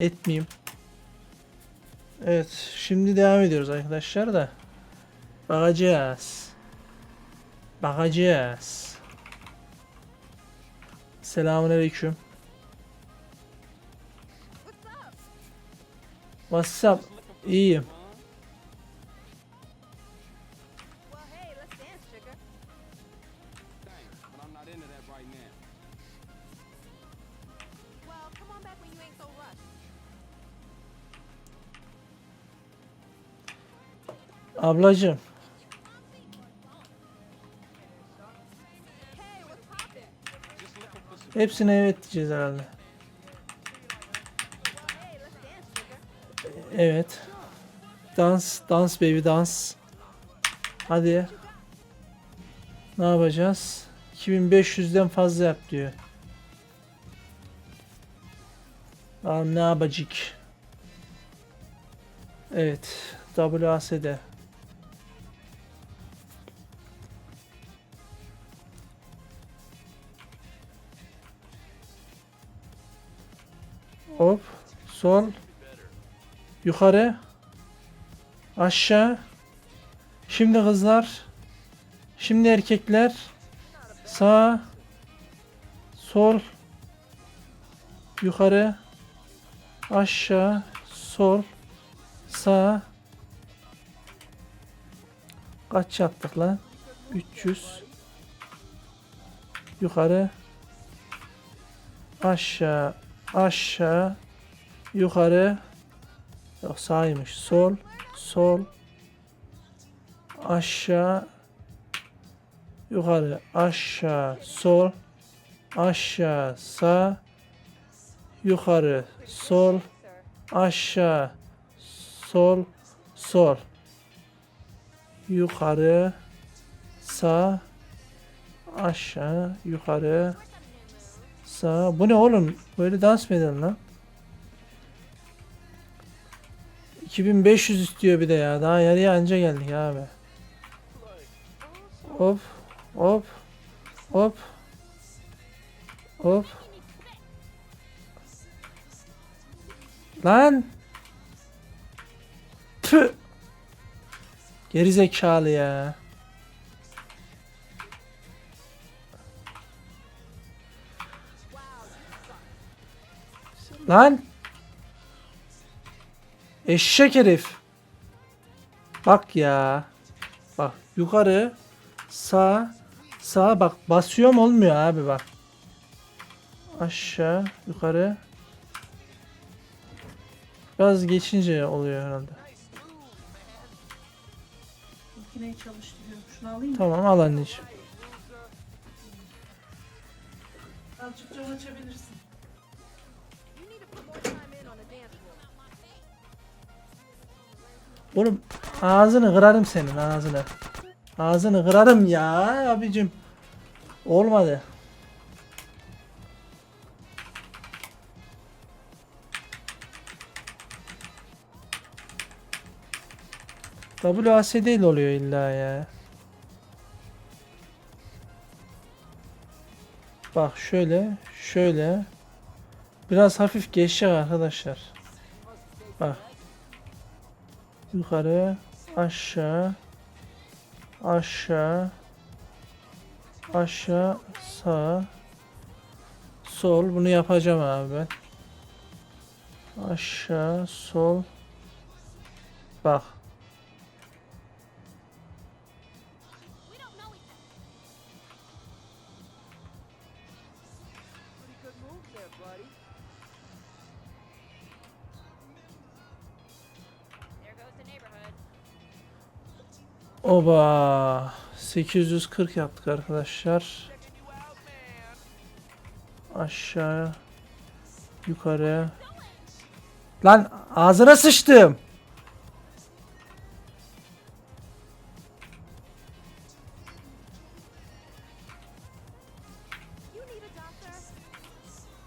Etmeyeyim. Evet. Şimdi devam ediyoruz arkadaşlar da. Bakacağız. Bakacağız. Selamünaleyküm. What's up? İyiyim. Some Hepsine evet diyeceğiz herhalde. Evet. Dans, dans baby dans. Hadi. Ne yapacağız? 2500'den fazla yap diyor. Bakalım ne yapacak? Evet. WASD. Hop. Sol. Yukarı. Aşağı. Şimdi kızlar. Şimdi erkekler. Sağ. Sol. Yukarı. Aşağı. Sol. Sağ. Kaç yaptık lan? 300. Yukarı. Aşağı. Aşağı. Yukarı. Yok sağymış. Sol, sol, aşağı, yukarı, aşağı, sol, aşağı, sağ, yukarı, sol, aşağı, sol, sol, yukarı, sağ, aşağı, yukarı, sağ. Bu ne oğlum? Böyle dans mı edelim lan? 2500 istiyor bir de ya. Daha yarıya anca geldik abi. Hop. Hop. Hop. Hop. Lan. Tüh. Geri zekalı ya. Lan. Eşek herif. Bak ya. Bak yukarı sağ sağ bak basıyorum olmuyor abi bak. Aşağı yukarı. Biraz geçince oluyor herhalde. Makineyi çalıştırıyorum. Şunu alayım mı? Tamam al anneciğim. Azıcık cam açabilirsin. Oğlum ağzını kırarım senin ağzını. Ağzını kırarım ya abicim. Olmadı. WASD ile oluyor illa ya. Bak şöyle, şöyle. Biraz hafif geçecek arkadaşlar. Bak. Yukarı, aşağı, aşağı, aşağı, sağ, sol. Bunu yapacağım abi ben. Aşağı, sol. Bak. Buddy. Oba. 840 yaptık arkadaşlar. Aşağı. Yukarı. Lan ağzına sıçtım.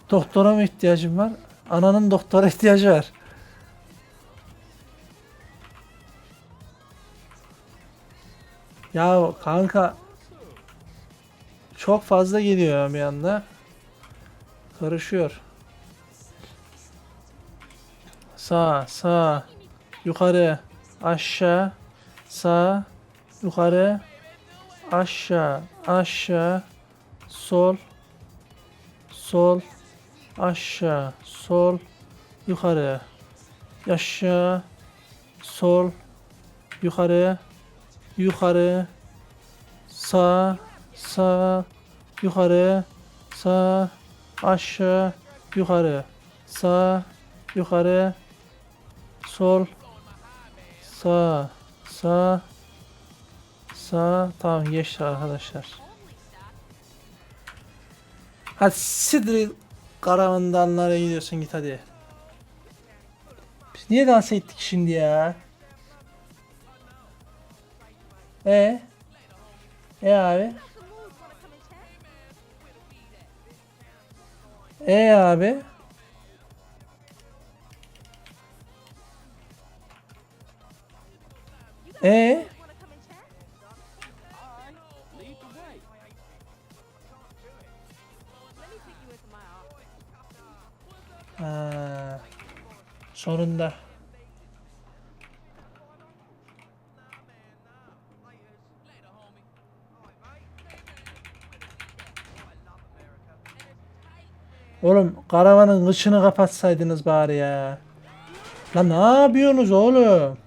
Doktora mı ihtiyacım var? Ananın doktora ihtiyacı var. Ya kanka çok fazla geliyor bir anda. Karışıyor. sağ, sağ, yukarı, aşağı, sağ, yukarı, aşağı, aşağı, sol, sol, aşağı, sol, yukarı, aşağı, sol, yukarı, yukarı, sağ, sağ, yukarı, sağ, aşağı, yukarı, sağ, yukarı, sol, sağ, sağ, sağ. Tamam geçti arkadaşlar. Hadi sidri karavandanlara gidiyorsun git hadi. Biz niye dans ettik şimdi ya? E? E abi? E abi? E? Ha, sonunda. Oğlum karavanın kışını kapatsaydınız bari ya. Lan ne yapıyorsunuz oğlum?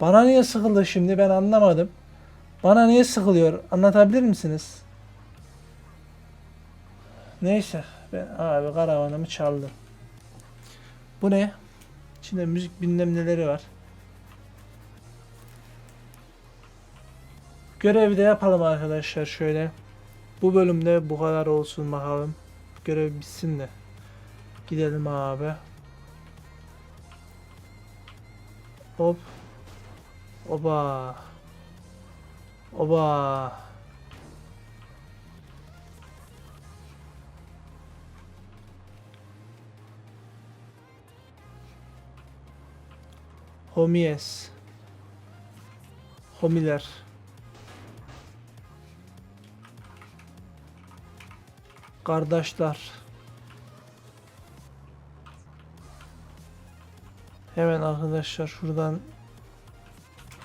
Bana niye sıkıldı şimdi ben anlamadım. Bana niye sıkılıyor anlatabilir misiniz? Neyse ben abi karavanımı çaldım. Bu ne? İçinde müzik bilmem neleri var. Görevi de yapalım arkadaşlar şöyle. Bu bölümde bu kadar olsun bakalım. Görev bitsin de. Gidelim abi. Hop. Oba. Oba. Homies. Homiler. Kardeşler. Hemen arkadaşlar şuradan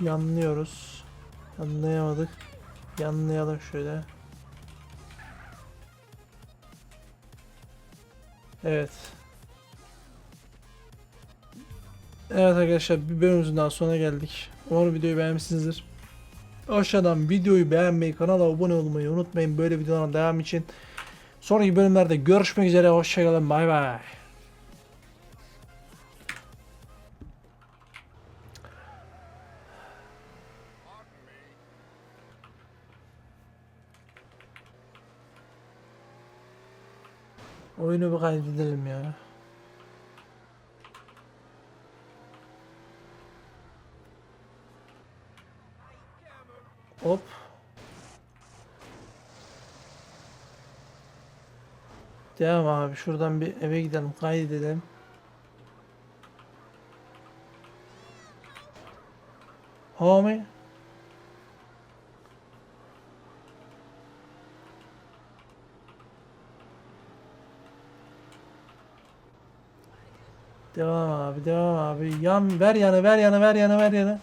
yanlıyoruz. Yanlayamadık. Yanlayalım şöyle. Evet. Evet arkadaşlar bir bölümümüzün daha sonuna geldik. Umarım videoyu beğenmişsinizdir. Aşağıdan videoyu beğenmeyi, kanala abone olmayı unutmayın. Böyle videoların devam için. Sonraki bölümlerde görüşmek üzere. Hoşçakalın. Bay bay. Oyunu bir kaydedelim ya. Hop. Devam abi. Şuradan bir eve gidelim. Kaydedelim. Homie. Devam abi, devam abi. Yan ver yanı, ver yanı, ver yanı, ver yanı.